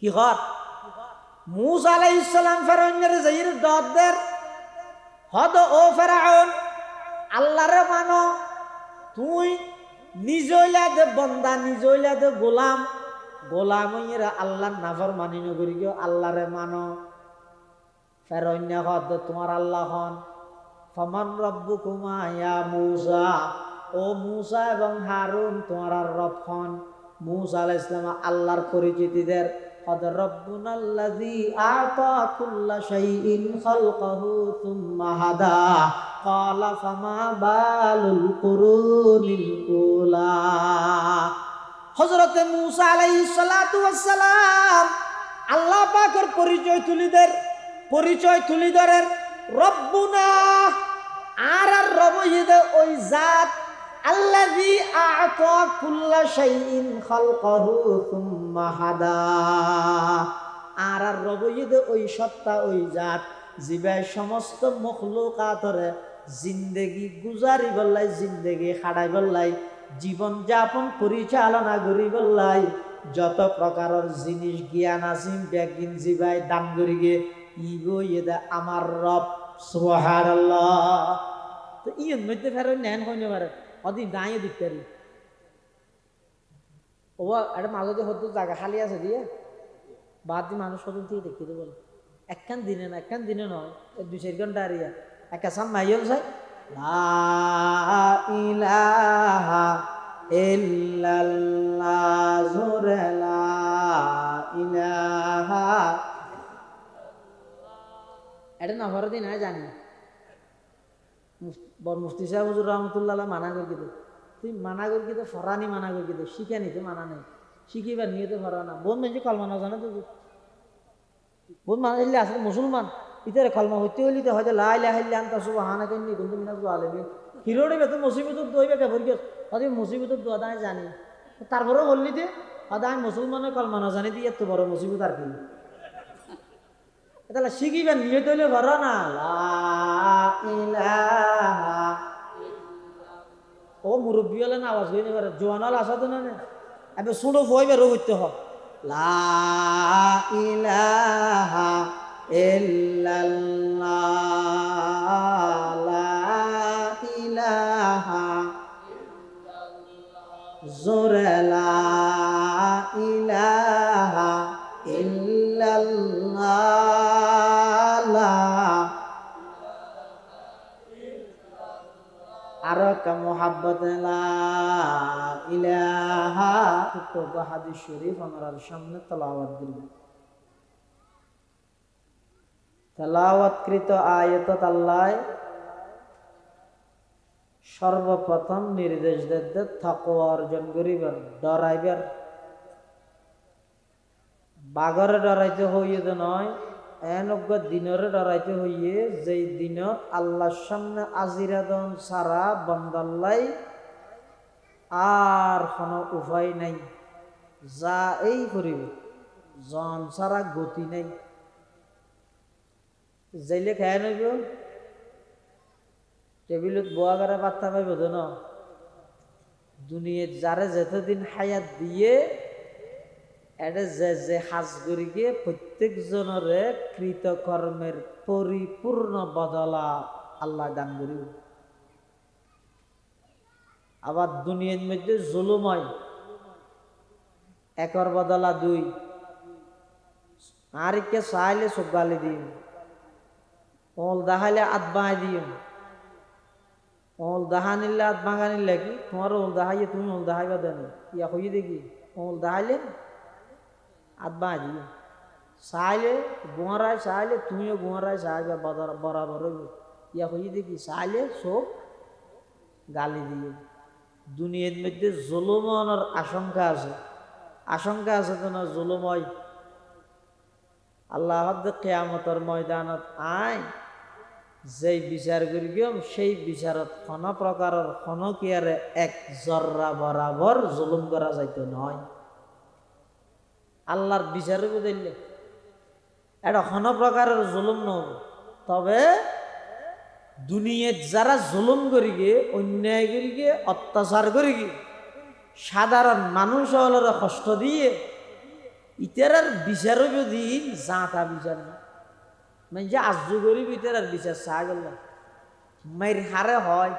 কি হর? মুস আলাই ইসলাম ফেরনের জাইর দদের হদ ও ফেরাউন, আল্লাহরে মানো, তুই নিজইলা দে বন্দা নিজইলা দে গোলাম গোলাম আল্লাহর নাফর মানি নগরি গিয়ে আল্লাহরে মানো। ফেরন্য হদ, তোমার আল্লাহ হন। ফমান রব্বু কুমা ইয়া মুসা, ও মুসা এবং হারুন, তোমার রব হন। মুসা আলাইহিস সালাম আল্লাহর পরিচিতিদের قد ربنا الذي أعطى كل شيء خلقه ثم هدى. قال فما بال القرون الأولى. হজরত মুসা আলাইহিস সালাতু ওয়াসসালাম আল্লাহ পাকের পরিচয় তুলি তুলিদের পরিচয় তুলি তুলিদরের রব্বুনা, আর আর রব ওই জাত আল্লাযী আ'তা কুল্লা শাইইন খালকাহু সুম্মা হাদা। আর আর রবইদে ওই সত্তা, ওই জাত জিবাই সমস্ত মখলুকাতরে জিন্দেগি গুজারি বললাই জিন্দেগি খাড়াই বললাই জীবন যাপন পরিচালনা করি বললাই যত প্রকারের জিনিস জ্ঞান আসিম ব্যাগিন জিবাই দাম করি গে ইগো আমার রব, সুবহানাল্লাহ। তো ইয়ের মধ্যে ফেরত নেন হইনে পারে অদিন দাঁড়িয়ে দিতে পারি ও একটা মাঝে হতো জায়গা খালি আছে দিয়ে বাদ দিয়ে মানুষ সদন থেকে দেখি দেবো। একখান দিনে না, একখান দিনে নয় দুই চার ঘণ্টা আর ইয়া একটা সাম মাইল লা লা ইলাহা। এটা না ভরে দিন হয় জানি। মুফ- মুফতি সাহেব হুজুর রহমতুল্লাহ মানা করে দিতে তুই মানা করে দিতে, ফরানি মানা করে দিতে, শিখে নিতে মানা নেই। শিখিবার নিয়ে তো ফরা না। বোন মেঞ্জি কলমা না তো বোন মানুষ হইলে আসলে মুসলমান। ইতারে কলমা হইতে হইলে তো হয়তো লাই লাই হাইলে আনতা সুবাহ হানা কেন কিন্তু মিনা আলমী হিরোড়ে বেতো মুসিবতর দইবে কে ভরি হয়তো মুসিবতর দোয়া দায় জানি তারপরেও বললি যে হয়তো মুসলমানের কলমা না জানি দিয়ে এত বড় মুসিবত আর কি। তাহলে শিখিবেন নিয়ে তৈলে ভর না? ও মুরব্বী হলে না আওয়াজ হইতে পারে জোয়ান হলে আসা তো না এবার শুনো ভয় বেরো হইতে হয়। লা ইলাহা ইল্লাল্লাহ। লা ইলাহা জোরে লা সর্বপ্রথম নির্দেশ দিতে থাকোয়া অর্জন করিবার ডরাইবার বাঘরে ডরাইতে হইয়ে নয় এনজ্ঞ দিনরে ডরাইতে হইয়ে, যেই দিনত আল্লাহর সামনে আজিরাদন সারা বন্দাল্লাই, আর কোনো উপায় নাই। যা এই করিবে, জন সারা গতি নাই। যাইলে খাই নইব, টেবিলত বোয়া করে পাত্তা পাইব তো ন দুনিয়াত যারে যেতদিন হায়াত দিয়ে এটা যে যে সাজ প্রত্যেক জনরে কৃতকর্মের পরিপূর্ণ বদলা আল্লাহ দান করিব। আবার দুনিয়ার মধ্যে জুলুম হয় একর বদলা দুই। আর কে চাইলে সব গালি দিম। ওল দাহাইলে আত বাঁই দিম। ওল দাহা নিলে আত ভাঙা নিলে কি? তোমার ওল দাহাইয়ে তুমি ওল দাহাইবা দেন। ইয়া হইয়ে দেখি ওল দাহাইলে আত বাঁই দিম। চাইলে গোয়ারায় চাইলে তুমিও গোয়ারায় চাইবে বরাবর ইয়া হইয়ে দেখি চাইলে সব গালি দিয়ে দুনিয়ার মধ্যে জুলুমনের আশঙ্কা আছে। আশঙ্কা আছে তো না জুলুময় আল্লাহ কেয়ামতর ময়দানত আয়। যেই বিচার করি গিয়ম সেই বিচারত কোন প্রকারের কোন কিয়ারে এক জর্রা বরাবর জুলুম করা যাইতো নয়। আল্লাহর বিচারে বুঝাইলে এটা কোন প্রকারের জুলুম নব তবে দুনিয়াত যারা জুলুম করি গে, অন্যায় করি গে, অত্যাচার করি গে, সাধারণ মানুষ হলের কষ্ট দিয়ে ইটার আর বিচারও যদি যাঁতা বিচার না। মানে যে আজু ইটার আর বিচার চাহ গেল। মাইর হারে হয়।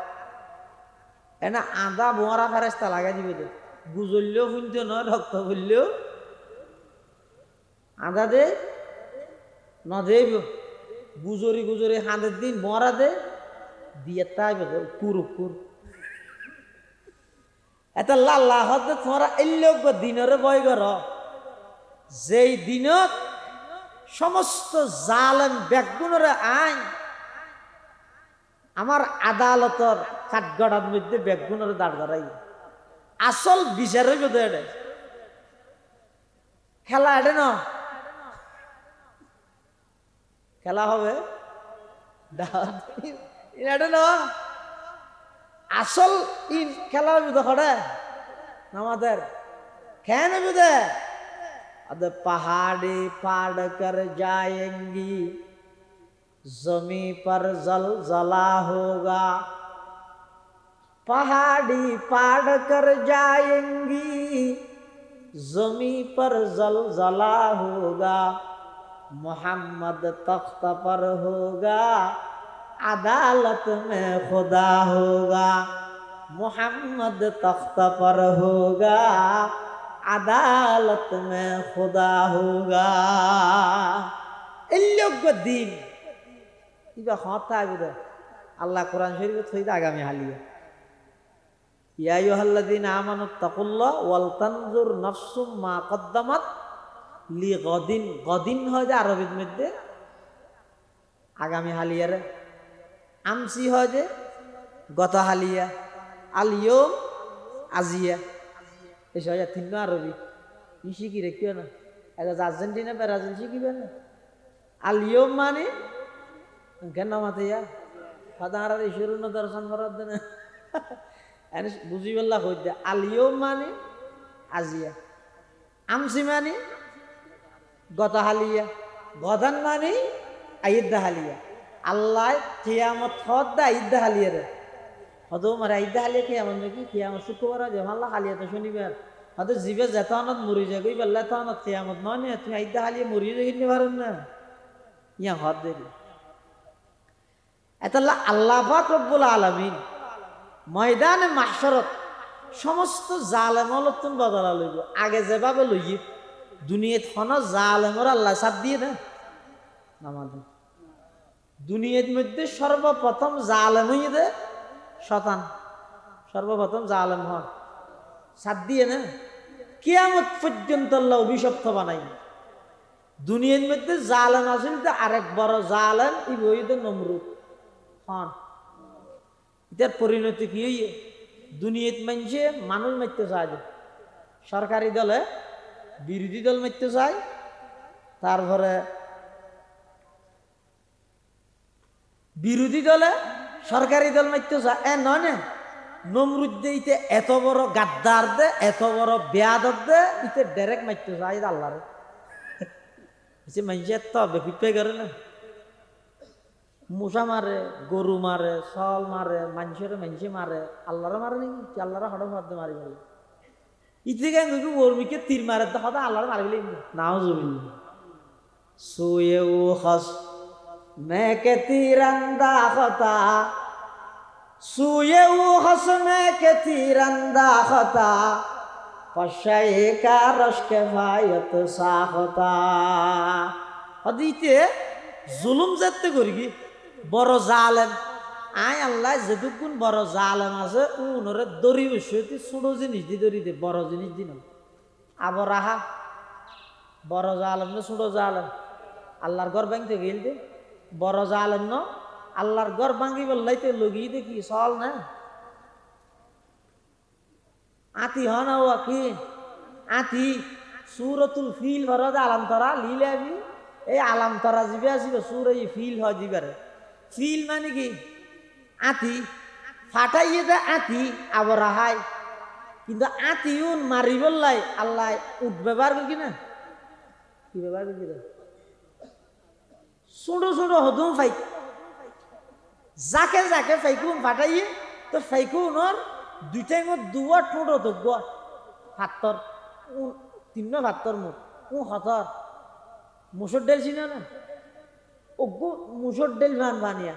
এনা আদা বোয়ারা ফেরেস্তা লাগাই দিবে দে। গুজললেও শুনতে নয় রক্ত বললেও। আদা দে নদেব গুজরি গুজরি হাঁদের দিন, মরা দে। দিয়ে তাই কুর কুর। এটা লাল্লা হতে তোমরা এল্যোগ্য দিনের বয় কর যেই দিনত সমস্ত জালেম ব্যাগুণের আইন, আমার আদালতর কাঠগড়ার মধ্যে ব্যাগুণের দাঁড় করাই। আসল বিচারে বোধ খেলা এটা না? খেলা হবে এটা না আসল ইন খেলা বুঝে খড়ে আমাদের কেন বুঝে अद पहाड़ी फाड़ कर जाएंगी जमी पर जल जला होगा पहाड़ी फाड़ कर जाएंगी जमी पर जल जला होगा मोहम्मद तख्त पर होगा अदालत में खुदा होगा मोहम्मद तख्त पर होगा আদালত মে খোদা হোগা এল্যোগ্য দিন কিবা হতা বুধ আল্লাহ কোরআন শরীফ থই আগামী হালিয়া ইয়া আইয়ুহাল্লাযীনা আমানু তাকুল্লাহ ওয়াল তানজুর নাফসুম মা কদ্দামাত লি গদিন গদিন হয় যে আরবির মধ্যে। আগামী হালিয়ারে। আমসি হয় যে গত হালিয়া। আলিয়ম আজিয়া। এই সবাই তিন আরবি। ই শিখি রেখিও না? এটা আর্জেন্টিনা ব্রাজিল শিখিবে না? আলিয়ম মানে কেন মাতে ইয়া? ফাদার ঈশ্বর দর্শন করার দেন বুঝি পেলা হই দে আলিয়ম মানে আজিয়া। আমসি মানে গত হালিয়া গদান মানে আইদ্দা হালিয়া আল্লাহ কিয়ামত হদ দা আইদ্দা হালিয়া রে। হয়তো মারে আইদা হালিয়া কিয়ামত নাকি কিয়ামত শুক্রবার ভাল্লা হালিয়া তো শনিবার। হয়তো জিবে জেতানত মরি যায়, কই বেল্লা তানত কিয়ামত নয় না তুমি আইদা হালিয়া মরি কিনতে পারেন না। ইয়া হদ দেরি এতাল্লা আল্লাহ পাক রব্বুল আলামিন ময়দানে মাহশরত সমস্ত জালেমলতুন বদলা লইব। আগে যেভাবে লইয়ে দুনিয়াত হন জালেমর আল্লাহ সাথ দিয়ে না আমাদের দুনিয়ার মধ্যে সর্বপ্রথম জালেম হইয়ে দে, শতান। সর্বপ্রথম জালেম হন। সাত দিয়ে না কিয়ামত পর্যন্ত আল্লাহ অভিশপ্ত বানাই দুনিয়ার মধ্যে জালেম আসেন তো আরেক বড় জালেম ই নমরুদ হন। এটার পরিণতি কি হইয়ে? মানছে মানুষ মারতে চায় সরকারি দলে বিরোধী দল মারতে চায়, তারপরে বিরোধী দলে সরকারি দল মারতে চায়। এ, নয় না নমরুদ দে ইতে এত বড় গাদ্দার দে, এত বড় বেয়াদব দে, ইতে ডাইরেক্ট মারতে চায় আল্লাহরে সে মানুষে তো বেপিপে করে না। মশা মারে, গরু মারে সল মারে মানুষের মানুষে মারে, আল্লাহরে মারে নাকি? আল্লাহরে হঠাৎ মারি বলে ইতিগান ওরমিকে তীর মারে দহদা আল্লাহর মারে বলে নাও জমিল সুয়ে ও হস মেকে তীরান্দা হতা সুয়ে ও হস মেকে তীরান্দা হতা পশায়ে কারশকে ভায়ত সাহতা হদিতে জুলুম যাতে করি কি? বড় জালেন আই আল্লাহ যেটুকুন বড় জালেম আছে উনরে দড়ি বসে ছোট জিনিস দি দড়ি দে, বড় জিনিস দিন আবার আহা বড় জালেম না, ছোট জালেম। আল্লাহর ঘর ভাঙতে গেল দে। বড় জালেম ন, আল্লাহর ঘর ভাঙি বললাইতে লগি দেখি চল না। আতি হ না ও কি আতি। সুরতুল ফিল ভরদ আলাম তরা, লিলে এই আলাম তরা যাবে আসিব সুর এই ফিল হয় দিবারে ফিল মানে কি? আতি, ফাটাইয়ে দে আতি, আবার রাহাই কিন্তু আতি উন মারি বললাই আল্লাহ উঠ ব্যবহার করি না কি ব্যবহার করি রে ছোট ছোট হদুম ফাইক। যাকে যাকে ফাইকুন ফাটাইয়ে, তো ফাইকুনর দুইটাই মত দুয়া ঠোঁটো তো গা ফাত্তর তিন্ন ফাত্তর মুখ ও হতর। মুসুর ডেল চিনা না? ওগো মুসুর ডেল ভান বানিয়া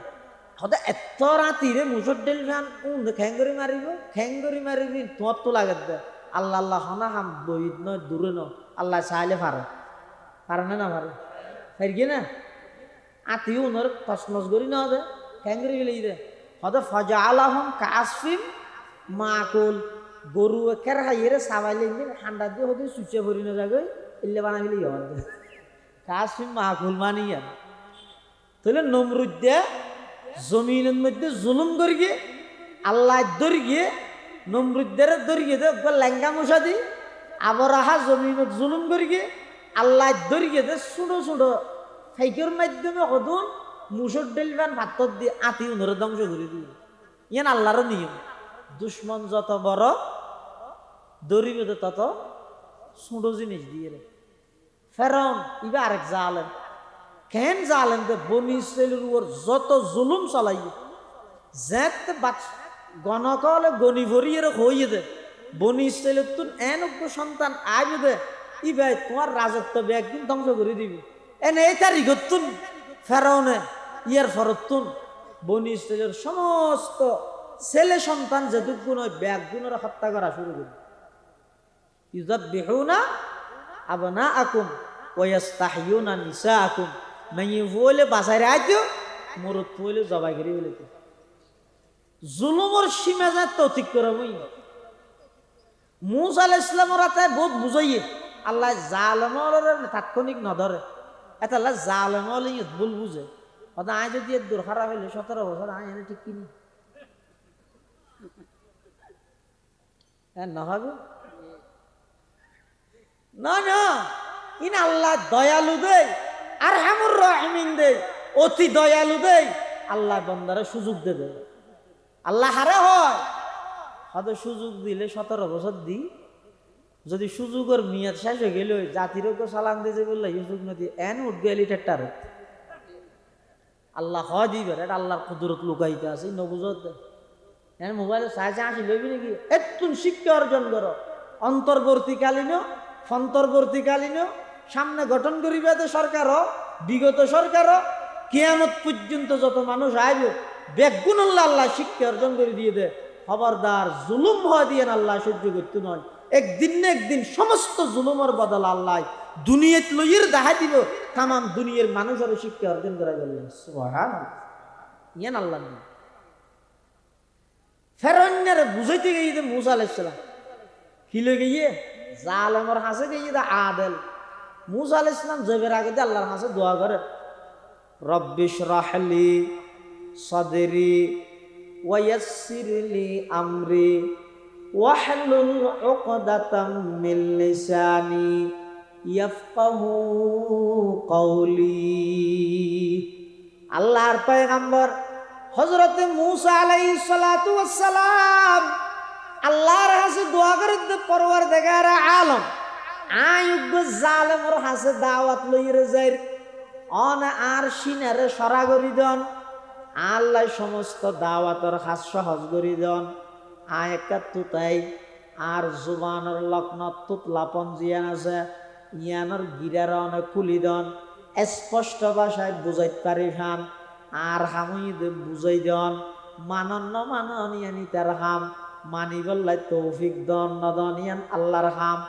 হতে এত রাতিরে মুসুর ডেল ভান উন খেঙ্গরি মারিব, খেঙ্গরি মারিবি, তোমার তো লাগে দে। আল্লাহ আল্লাহ, হনা হাম বহিত নয়, দূরে ন আল্লাহ চাইলে পারে। পারে না না পারে? ফেরগি না? আতিও উনার তসমস করি না দে, খেঙ্গরি গেলে দে। হতে ফজা আলাহম কাসফিম মাকুল। গরু একের হাইয়েরে সাবাইলে ঠান্ডা দিয়ে হতে সুচে ভরি না যাবে ইল্লে বানা গেলে ইয়ে কাসফিম মাকুল মানি আর তাহলে নমরুদ্দে জমিনের মধ্যে জুলুম করিয়ে, আল্লাহ দরিয়ে, নমরুদ্দের দরিয়ে দে লেঙ্গা মশা দি আবরাহা জমিনত জুলুম করিয়ে, আল্লাহ দরিয়ে দে ছোটো ছোটো ফাইকের মাধ্যমে হদুন মুসুর ডেলবান ভাতত দিয়ে আতি উনর ধ্বংস করে দিয়ে ইয়ান আল্লাহর নিয়ম। দুশ্মন যত বড়, দরিবে তত ছোটো জিনিস দিয়ে রে। ফেরন ইবা আরেক জালেন কেন জালেন যে বনি ইসরায়েলের উপর যত জুলুম চালাই যেতে গণকলে গনি ভরিয়ে হইয়ে দে। বনি ইসরায়েলের তুন এন সন্তান আইবে দে। ই ভাই তোমার রাজত্ব একদিন ধ্বংস করে দিবি। এনে এই তারিখত তুন, ফেরাউনে ইয়ার ফরত তুন। বনি ইসরায়েলের সমস্ত ছেলে সন্তান যেটুকু নয় ব্যাগ গুণরা হত্যা করা শুরু করবে ইউজাত বিহুনা আবনা আকুম ওয়াস্তাহিউনা নিসা আকুম মাইয়ে ফুলে বাসায় আইতো ফুলে জবাই করে ফেলে জুলুমর সীমা যা তো ঠিক করে মই মুসা ইসলামর হাতে বহুত বুঝাইয়ে আল্লাহ জালমর তাৎক্ষণিক নধরে এটা আল্লাহ জালমল ভুল বুঝে অত আয় যদি দূর খারাপ হইলে সতেরো বছর আয় এনে ঠিক কিনি হ্যাঁ না না না ইন আল্লাহ দয়ালু দেই আর হামুর রহমিন দেই, অতি দয়ালু দেই, আল্লাহ বন্দারে সুযোগ দেবে আল্লাহ হারে হয়। হয়তো সুযোগ দিলে সতেরো বছর দি যদি সুযোগের মেয়াদ শেষ হয়ে গেল জাতির সালাম দিয়ে বললে সুযোগ নদী এন উঠবে লিটারটার আল্লাহ হয় দিবে এটা আল্লাহর কুদরত লুকাইতে আছে নবুজত এন মোবাইলে সাহায্যে আসি, লইবি নাকি? একটু শিক্ষা অর্জন করো। অন্তর্বর্তীকালীন অন্তর্বর্তীকালীন সামনে গঠন করিবে তো সরকারও, বিগত সরকারও, কেয়ামত পর্যন্ত যত মানুষ আইব বেগুন আল্লাহ আল্লাহ শিক্ষা অর্জন করে দিয়ে দে খবরদার জুলুম হয় দিয়ে আল্লাহ সহ্য করতে নয়। একদিন না একদিন সমস্ত জুলুমের বদল আল্লাহ দুনিয়াত লইয়ের দেখা দিব তাম দুনিয়ার মানুষের শিক্ষা অর্জন করা গেল ইয়ান আল্লাহ ফেরন্যার বুঝাইতে গিয়ে মুসা আলাইসালাম কি লই গিয়ে? জালেমর হাসে গিয়ে আদেল। মুসা আল ইসলাম জবের আগে দিয়ে আল্লাহর হাসে দোয়া করে রব্বিশ রাহলি সদেরি ওয়াসিরলি আমরি ওয়াহলুল উকদাতাম মিন লিসানি ইয়াফকাহু কওলি। আল্লাহর পয়গম্বর হযরতে মূসা আলাইহিস সালাতু আল্লাহর হাসে দোয়া করে পরওয়ার দেখার আলম আয়ুগ জালেমর হাসে দাওয়াত লইরে যাই অন আর সিনারে সরা করি দন। আল্লাহ সমস্ত দাওয়াতর হাস সহজ করি দন। আয় একটা তুতাই, আর জুবানের লগ্ন তুতলাপন জিয়ান আছে। ইয়ানোর গিরার অনেক খুলি দন। স্পষ্ট ভাষায় বুঝাইতে পারি হাম আর হামুই বুঝাই দন। মানন্য মানন ইয়ানি তার হাম। মানি বললাই তৌফিক দন নদন ইয়ান আল্লাহর হাম।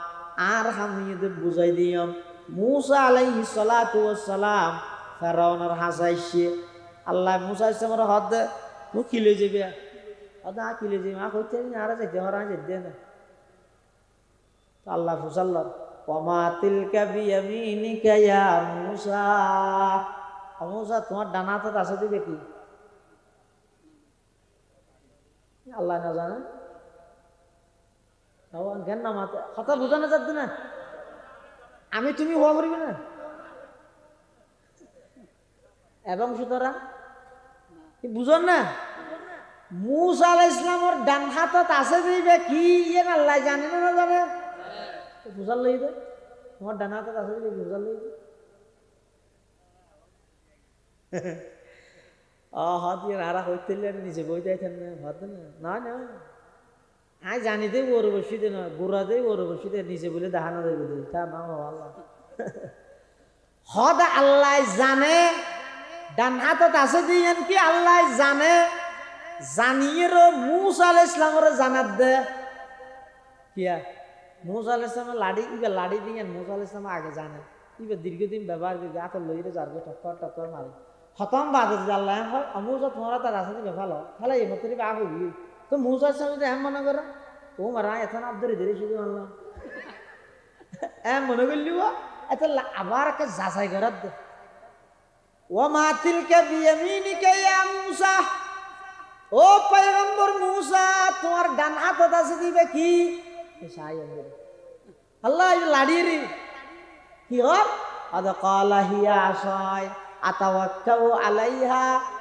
আর হামিয়ে বুঝাই দিয়ম। মুসা আলাইহি সালাতু সালাম ফেরাউনের হাসাইছে আল্লাহ মুসা ইসলামের হদ মু কিলে যাবে হদ আ কিলে যাবে আ কইতে না, আর যাইতে হরা যেতে না আল্লাহ ফুসাল্লাহ ওমা তিলকা বিয়ামিনিকা ইয়া মুসা। মুসা, তোমার ডানা তো আছে দিবে কি? আল্লাহ না জানে। জ্ঞান না মাতে। কথা বোঝানো যাচ্ছে না। আমি তুমি হওয়া করিবে না? এবং সুতরাং বুঝন না? মুসা আলাহ ইসলামর ডান হাতত আছে যাইবে, কি ইয়ে আল্লাহ জানে না জানে। বুঝার লই দে। তোমার ডান হাতত আছে যাইবে বুঝার লই দে। হাত দিয়ে নারা হইতে নিজে বই যাইতেন না ভাত না না। আই জানি দেই ওর বসিতে না গোড়া দেই ওর বসিতে নিচে বলে দেখানো দেবে তা না আল্লাহ। হদ আল্লাহ জানে, ডান হাতত আছে দিয়েন কি আল্লাহ জানে জানিয়ে মুসা আল ইসলামরে জানাত দে। কিয়া? মুসা আল ইসলামের লাড়ি, ইবে লাড়ি দিয়ে মুসা আল ইসলাম আগে জানে। ইবে দীর্ঘদিন ব্যবহার করে হাতত লইরে যারবে টক্কর টক্কর মারে। খতম বাদ আল্লাহ হয় মুসা তোমারা তার আছে দিবে ভালো ভালো এই মতো দিবে গিয়ে। তো মুসা ইসলাম যদি এম মনে করে, ও মারা এখন আব্দুরি ধরে শুধু আল্লাহ এম মনে করলি ও, এত আবার একটা যাচাই করার দে। ও মাতিলকে বিয়ামিনিকে ইয়া মুসা। ও পয়গম্বর মুসা, তোমার ডান হাতত আছে দিবে কি? আল্লাহ লাড়ি রে। কি হর আদা কালা হিয়া আশয় আলাইহা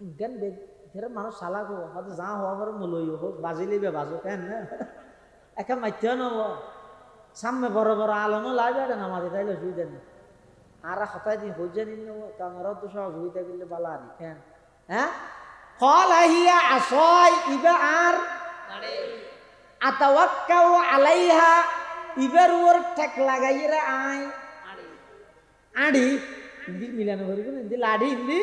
জ্ঞান ধেরে মানুষ সালা গো হয়তো যা হওয়া পরে মূলই হোক বাজিলিবে বাজো কেন না? একা মাইতেও নব সামনে বড় বড় আলমও লাগবে না আমাদের তাইলে অসুবিধা নেই আর হতাই দিন হইজে নিন ক্যামেরা তো সহযোগিতা করলে বালা আনি হ্যাঁ হ্যাঁ কল আহিয়া আসয় ইবা আর আতাওয়াক্কাউ আলাইহা ইবার ওর ঠেক লাগাইরা আই। আড়ি। হিন্দি মিলানো করিব না? হিন্দি লাড়ি হিন্দি।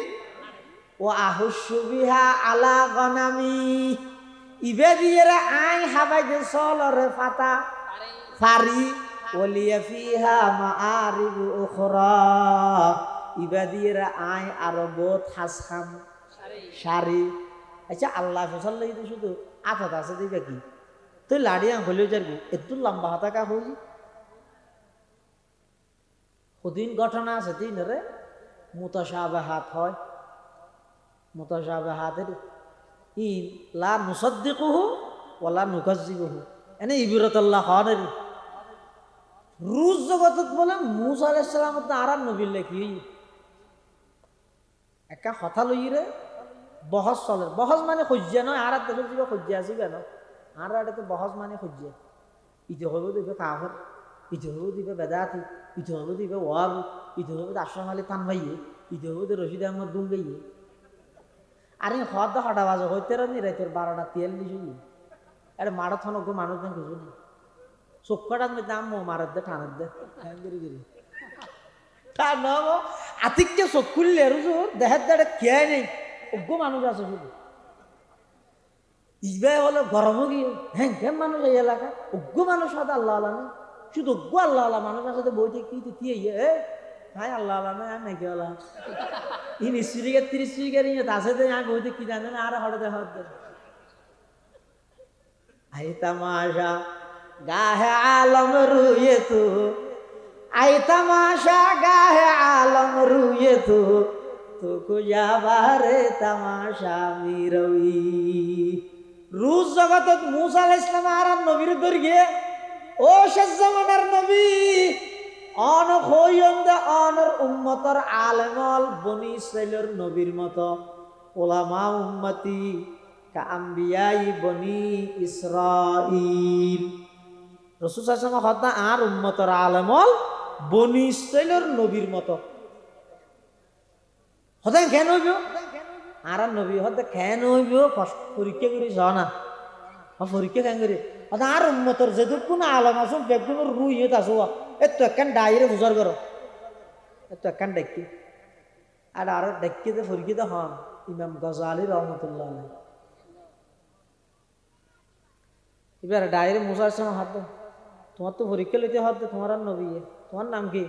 ও আহুসু বিহা আলা গনামি। ইবে দিয়ে আই হাবাই দে সলরে ফাতা। ফারি ওলিয়া ফিহা মাআরিব উখরা। ইবা দিয়ে আই আরও বহুত হাস খাম শাড়ি আচ্ছা আল্লাহ ফসল লাগি শুধু। আফত আছে দিবে কি? তুই লাড়ি আং হলেও যাবি। একটু লম্বা হাতা কা হই। সুদিন ঘটনা আছে দিন রে। মুতাসাবে হাত হয়। মুতাসাবে হাতের ই লা নুসদ্দিকুহু ওলা নুকাজ্জিবুহু। এনে ইবিরতাল্লাহ হনের রুজ জগতত বলে মুসা আলাইহিস সালাম তো আরাম নবীর লেখি। একা কথা লই রে বহজ চলে। বহজ মানে সজ্জা নয়, আর দেখো যিবা সজ্জা আছে কেন? আর তো বহজ মানে সজ্জা। ইটো হইব দিবে কাহর ইটো হইব দিবে বেদাতি ইটো হইব দিবে ওয়াবু ইটো হইব আশ্রম আলী তান ভাইয়ে ইটো হইব রশিদ আহমদ দুম গাইয়ে আর হদ হটা বাজে হইতে রানি রাইতের বারোটা তিয়াল্লিশ হইয়ে আরে মারা থন গো মানুষ দেন কিছু নেই চক্ষটার মধ্যে আম্মু মারার দে টানার দে। গিরি গিরি। আতিককে চক্ষুল্লে রুজু দেহের দাঁড়ে নেই। অজ্ঞ মানুষ আছে শুধু। ইসবাই হলো গরমও গিয়ে হ্যাঁ হ্যাঁ মানুষ এই এলাকা। অজ্ঞ মানুষ আছে আল্লাহ আল্লাহ নেই। শুধু অজ্ঞ আল্লাহ আল্লাহ মানুষ আছে বইতে কি তিয়ে এ? ভাই আল্লাহ আল্লাহ আমি নাকি আল্লাহ? ই নিশ্চিরিকে তিরিশ চিরিকের ইয়ে আছে যে আমি বইতে কি জানে না, আর হঠাৎ হঠাৎ আই তামাশা, গাহে আলম রুয়ে তু। আই তামাশা, গাহে আলম রুয়ে তু। তো কুজাবারে তামাশা মিরবি। রুজ জগতত মুসা আলাইহিস সালাম আর নবীর দরগে, ও শেষ জামানার নবী। অনর উম্মতর আলেমল বনি ইসরাইলের নবীর মতো। ওলামা উম্মতি কাম্বিয়াই বনি ইসরাইল। রসুল সাল্লাল্লাহু হত্যা আর উম্মতর আলেমল বনি ইসরাইলের নবীর মতো। হতেন কেন হইব? আর নবী হতে কেন হইব? পরীক্ষা করি না। পরীক্ষা কেন করি আর উম্মতর যেটুকুন আলম আসুন বেগুন রুই হইত আসো এ তো একখান ডাইরে বুঝার করো এ তো একখান ডেকি আর আরও ডেকিতে পরীক্ষিত হন, ইমাম গজালি রহমতুল্লাহ আলাই এবার ডাইরে মুসার সময় হাত তোমার তো পরীক্ষা লইতে হাত তোমার আর নবী তোমার নাম কি?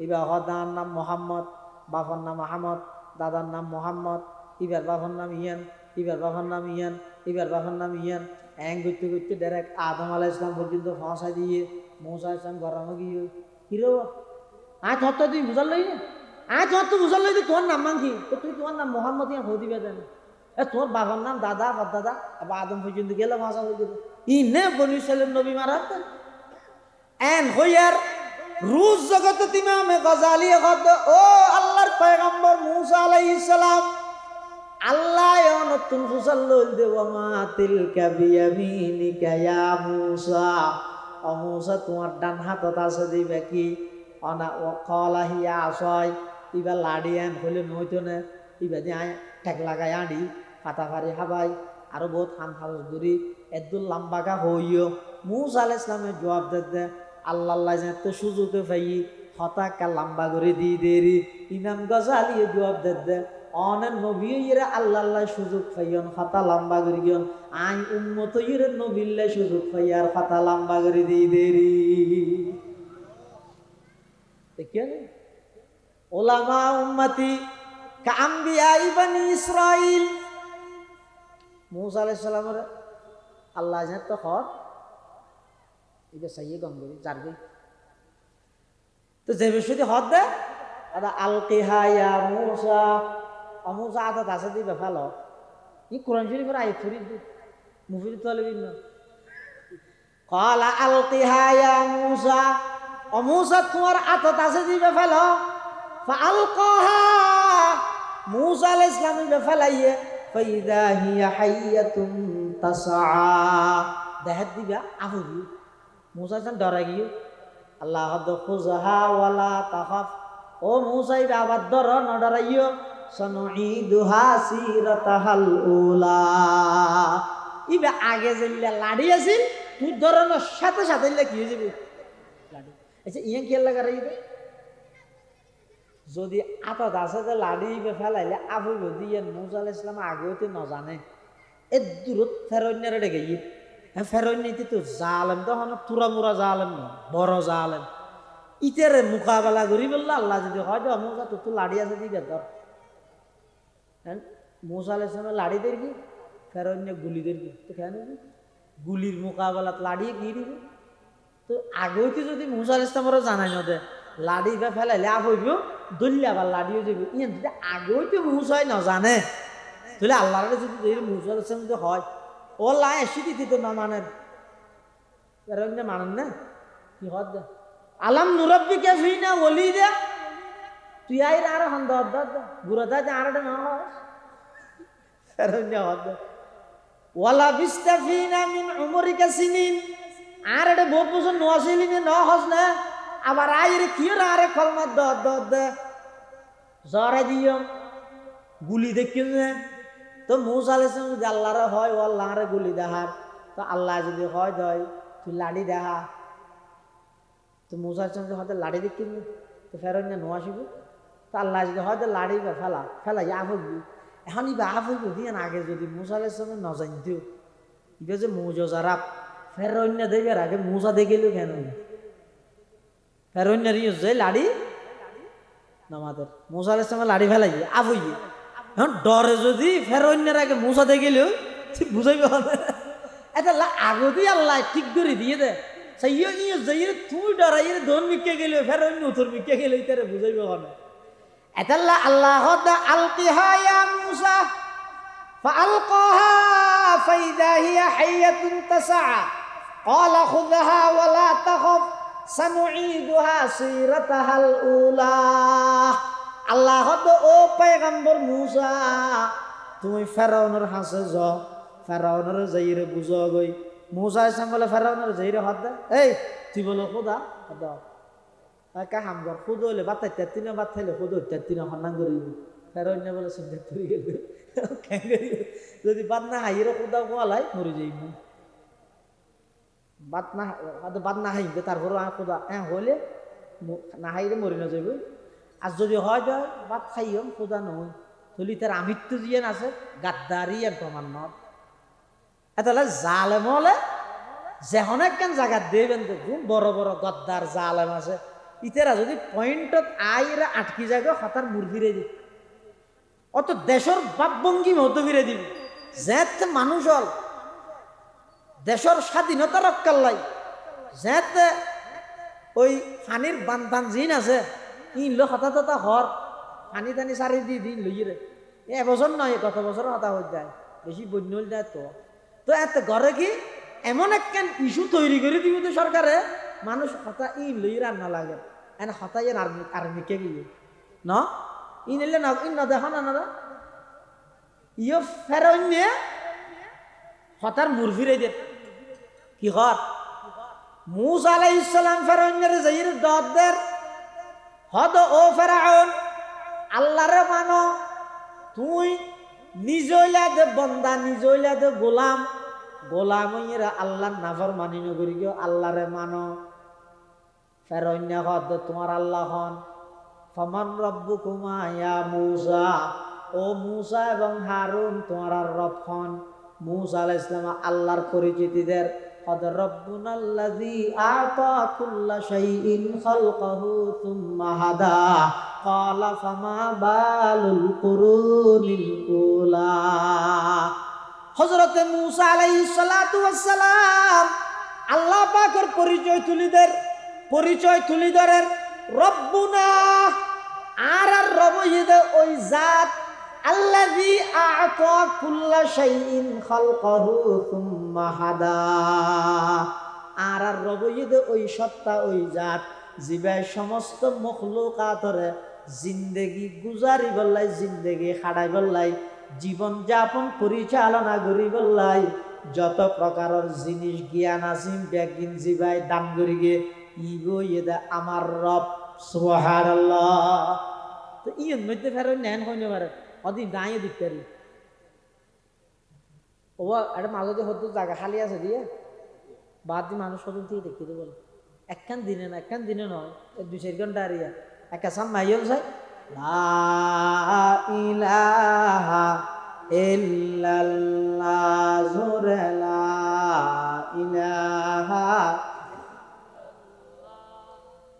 এবার হদার নাম মোহাম্মদ বাবার নাম আহমদ দাদার নাম মোহাম্মদ ইবার বাবার নাম ইয়ান ইবার বাবার নাম ইয়ান ইবার বাবার নাম ইয়ান। এং করতে করতে ডাইরেক্ট আদম আলাহ ইসলাম পর্যন্ত ফাঁসাই দিয়ে মৌসা ইসলাম গরমে গিয়ে হিরো আজ হত তুই বুঝার লই না? আজ হত বুঝার লই তোমার নাম মাংকি তো তুই তোমার নাম মোহাম্মদ ইয়া হো দিবে দেন এ তোমার বাবার নাম দাদা দাদা আবার আদম পর্যন্ত গেলে ফাঁসা হয়ে ই নে বনি সালেম নবী মারা এন হইয়ার রুজ জগত ইমামে গজালি হদ ও আল্লাহর পয়গম্বর মুসা আলাইহিস সালাম আল্লাহ নতুন ফুসাল লইল দেব মুসা। ও মুসা, তোমার ডান হাতত আছে দিবে কি? অনা ইবা লাড়ি আন হলে নইতো না। ইবা দিয়ে ঠেক লাগাই আড়ি, ফাটা ফারি হাবাই। আরও বহুত খান খাল ধরি এদুল লাম্বাকা হইও। মুসা আলাহ ইসলামের জবাব দে দে, আল্লাহ যে তো সুযোগে পাই হতাকা লম্বা করে দিয়ে দেরি। ইমাম গজালি জবাব দে দে। অনেক নবী ইরে আল্লাহ আল্লাহ সুযোগ পাইয়ন খাতা লম্বা করে গিয়ন। আই উন্মত ইরে নবিল্লে সুযোগ পাইয়ার খাতা লম্বা করে দিয়ে দেরি। দেখিয়া নে? ওলামা উম্মতি কাম্বিয়া ইবানি ইসরাইল। মুসা আলাইহিস সালামের আল্লাহ জানে তো হর এটা সাইয়ে গঙ্গরি জারগই তো যে বিষয়টি হদ দে আদা আলকিহা ইয়া মুসা। অমুক আদাত আছে দিবে ভালো ই কোরআন শরীফের আয় ফুরি মুফির তোলে বিন্ন কলা আলতিহা ইয়া মুসা অমুসা তোমার আতাত আছে দিবে ভালো ফালকহা মুসা আলাইহিস সালাম বেফালাইয়ে ফাইদা হিয়া হাইয়াতুম তাসআ দেহাত দিবা আহুরি মুসা সান ডরা গিয়ে আল্লাহ খুজহা ওয়ালা তাখাফ। ও মুসাইবা আবার ডর ন ডরাইও আগে যেলে লাড়ি আছিল, তুই ধরনের সাথে সাথে কি হয়ে যাবে? আচ্ছা ইয়ে খেয়াল লাগা রাইবে যদি আতত আছে যে লাড়ি ইবে ফেলাইলে আবুইব দিয়ে আলাইহিস ইসলাম আগেও নজানে। এ দূরত ফেরন্যারে ডেকে গিয়ে হ্যাঁ ফেরন্যাইতে তো জালেম, তখন তুরা মুরা জালেম না বড় জালেম। ইতেরে মোকাবেলা করি বললে আল্লাহ যদি হয় তো মুসা তো লাড়ি আছে, দিকে ধর। মুসা আলাইহিস ইসলামের লাড়ি দের কি? গুলি দের কি? তো কেন গুলির মোকাবেলাত লাড়িয়ে কি দিবে তো আগেইতে যদি মুসা আলাইহিস ইসলামেরও জানাই নদে, লাড়ি বা ফেলাইলে আপ হইব? দলিয়া আবার লাড়িও যাব ইয়ে যদি আগেইতে মুসাই নজানে, তাহলে আল্লাহর যদি মুসা ইসলাম যদি হয়, ও লাই এসে দিতে তো না মানেন ফেরন্য মানেন না? কি হদ আলাম নুরব্বি কে ফি না ওলি দে? তুই আইর আর হন্দ হদ দে বুড়া দা আর না মিন উমরিকা সিনিন। আর এটা বহুত বছর নোয়াছিলি নে হস না। আবার আইরে কিয় আরে কলমা দ দ দে জ্বরে দিও। গুলি দেখিও না। তো মুসা আলাইহিস সালাম যদি আল্লাহর হয়, ও আল্লাহরে গুলি দেহার তো আল্লাহ যদি হয় দয়, তুই লাড়ি দেহা তো মুসা আলাইহিস সালাম যদি হয়তো লাড়ি দেখিও না। তো ফেরত না তো আল্লাহ হয়তো লাড়ি বা ফেলা ফেলা ইয়া হবি এখন ইবা আফ হইব দিয়ে আগে যদি মুসা আলাইহিস সালাম নজানতেও ইবা যে মৌজা ফেরন্য দেবের আগে মুসা দেখিল কেন ফেরন্যার ইউজ যে লাড়ি? নামাদের মুসা আলাইহিস সালাম লাড়ি ফেলাই আফ হইয়ে এখন ডরে যদি ফেরন্যার আগে মুসা দেখিলেও ঠিক বুঝাইবে হবে এটা আগতেই আল্লাহ ঠিক করে দিয়ে দে। সাইয় ইয়ে যাইয়ে তুই ডরাই দন মিকে গেলে ফেরন্য উত্তর মিকে গেলে তারে বুঝাইবে হবে এতাল্লা আল্লাহ আলকিহা ইয়া মুসা فألقاها فإذا هي حية تسعى قال خذها ولا تخف سنعيدها سيرتها الأولى আল্লাহ ও পয়গম্বর মুসা তুমি ফেরাউনের হাসে যাও ফেরাউনের যাইরে বুঝো গই মুসা ইসলাম বলে ফেরাউনের যাইরে হাত দে এই তুই বলো খোদা দাও কা হাম গর খুদ হইলে বাত তেত্তিনে বাত থাইলে খুদ তেত্তিনে হন্নান করি ফেরাউন বলে শুনতে তুই গেলে। যদি বাদ না হাইয়ের খুদা কোয়ালাই মরে যাইব। বাদ না বাদ না হাইবে তারপর খুদা হ্যাঁ হলে না হাইরে মরে না যাইব। আর যদি হয় যায় বাদ খাইম খুদা নয়। তলি তার আমিত্ব দিয়ে আছে গাদ্দারি এর প্রমাণ নয় এতালে জালেম হলে, যেহন একখান জায়গা দেবেন দেখুন, বড় বড় গদ্দার জালেম আছে। ইতেরা যদি পয়েন্টত আইরা আটকি যায় হঠাৎ মুর ফিরে দিই অত দেশের বাপভঙ্গি মতো ফিরে দিবি। যেতে মানুষ হল দেশের স্বাধীনতা রক্ষার লাই, যেতে ওই ফানির বান্ধান জিন আছে ইন লো হঠাৎ হতা হর পানি টানি চারি দি দিন লইয়ে এবছর নয় গত বছর হতা হয়ে যায়। বেশি বন্য যায় তো। তো এত ঘরে কি? এমন একখান ইস্যু তৈরি করে দিব তো সরকারে মানুষ হতা ইন লই রান্না লাগে এন হতাই আর্মি আর্মিকে গিয়ে ন ইনিলে না ইন দেখা না না ইয়ে ফেরন্যে হতার মুরফিরে দে কি হর মুসা আলাই ইসলাম ফেরন্যের জাইর দদের মানো তুই নিজইলা দে বন্দা নিজইলা দে গোলাম গোলাম আল্লাহর নাফর মানি নগরি আল্লাহরে মানো তার অন্য হদ তোমার আল্লাহ হন। ফমান রব্বু কুমায়া মুসা, ও মুসা এবং হারুন তোমার আর রব হন। মুসা আল ইসলাম আল্লাহর পরিচিতিদের قد ربنا الذي أعطى كل ইন خلقه ثم هدى قال فما بال القرون الأولى হজরত মুসা আলাইহিস সালাতু ওয়াস সালাম আল্লাহ পাকের পরিচয় তুলিদের পরিচয় তুলিদরের রব্বুনা আর আর রবইদে ওই জাত, আল্লাযী আ'তা কুল্লা শাইইন খালকাহু সুম্মা হাদা আর আর রবইদে ওই সত্তা ওই জাত জিবাই সমস্ত মখলুকাতরে জিন্দেগি গুজারি বললাই, জিন্দেগি খাড়াই বললাই, জীবন যাপন পরিচালনা করি বললাই, যত প্রকারের জিনিস, জ্ঞান আসিম ব্যাগিন জিবাই দান করি গে ইগো ইদা আমার রব, সুবহানাল্লাহ। তো ইয়ের মধ্যে ফেরত নেন হইনে পারে অদিন দাঁড়িয়ে দিতে পারি। ও একটা মাঝে হতো জায়গা খালি আছে দিয়ে, বাদ দিয়ে মানুষ সদন থেকে দেখি তো বলে একখান দিনে না, একখান দিনে নয় দুই চার ঘণ্টা আরিয়া। একা সাম মাইল চাই লা ইলাহা ইল্লাল্লাহ, জোরে লা ইলাহা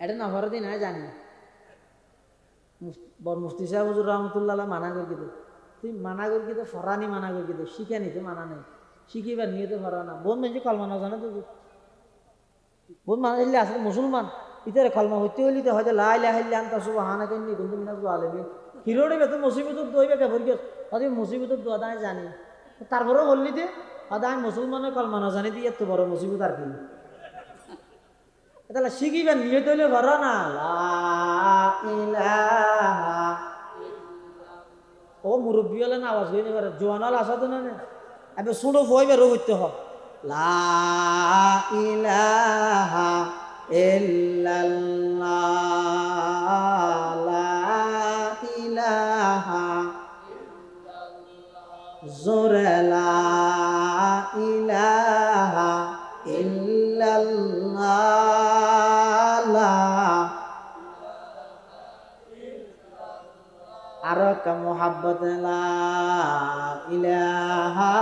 এটা না ভরদি না জানি। বর মুফতি সাহেব হুজুর রহমতুল্লাহ মানা করে কিন্তু তুই মানা করে কিন্তু ফরানি মানা করে কিন্তু শিখে নিতে মানা নেই। শিখিবার নিয়ে তো ফরা না বোন মেয়ে কলমা না জানে তো বোন মানুষ হইলে আসলে মুসলমান ইতারে কলমা হইতে হইলে তো হয়তো লাই লাই হাইলে আনতা সুব হানা কেন নি কিন্তু মিনা আলেমি হিরোড়ে বেতন মুসিবতত দইবে কে ভরি হয়তো মুসিবতত দোয়া জানি। তারপরেও বললি যে আমি মুসলমানের কলমা না জানি দিয়ে এত বড় মুসিবত আর কি? তাহলে শিখিবেন নিয়ে তৈলে ভর না। ও মুরব্বী হলে না আওয়াজ হইতে পারে জোয়ানাল আসা তো না। এবার শুনো ভয় বেরো হইতে হ লা का मोहब्बत ला इलाहा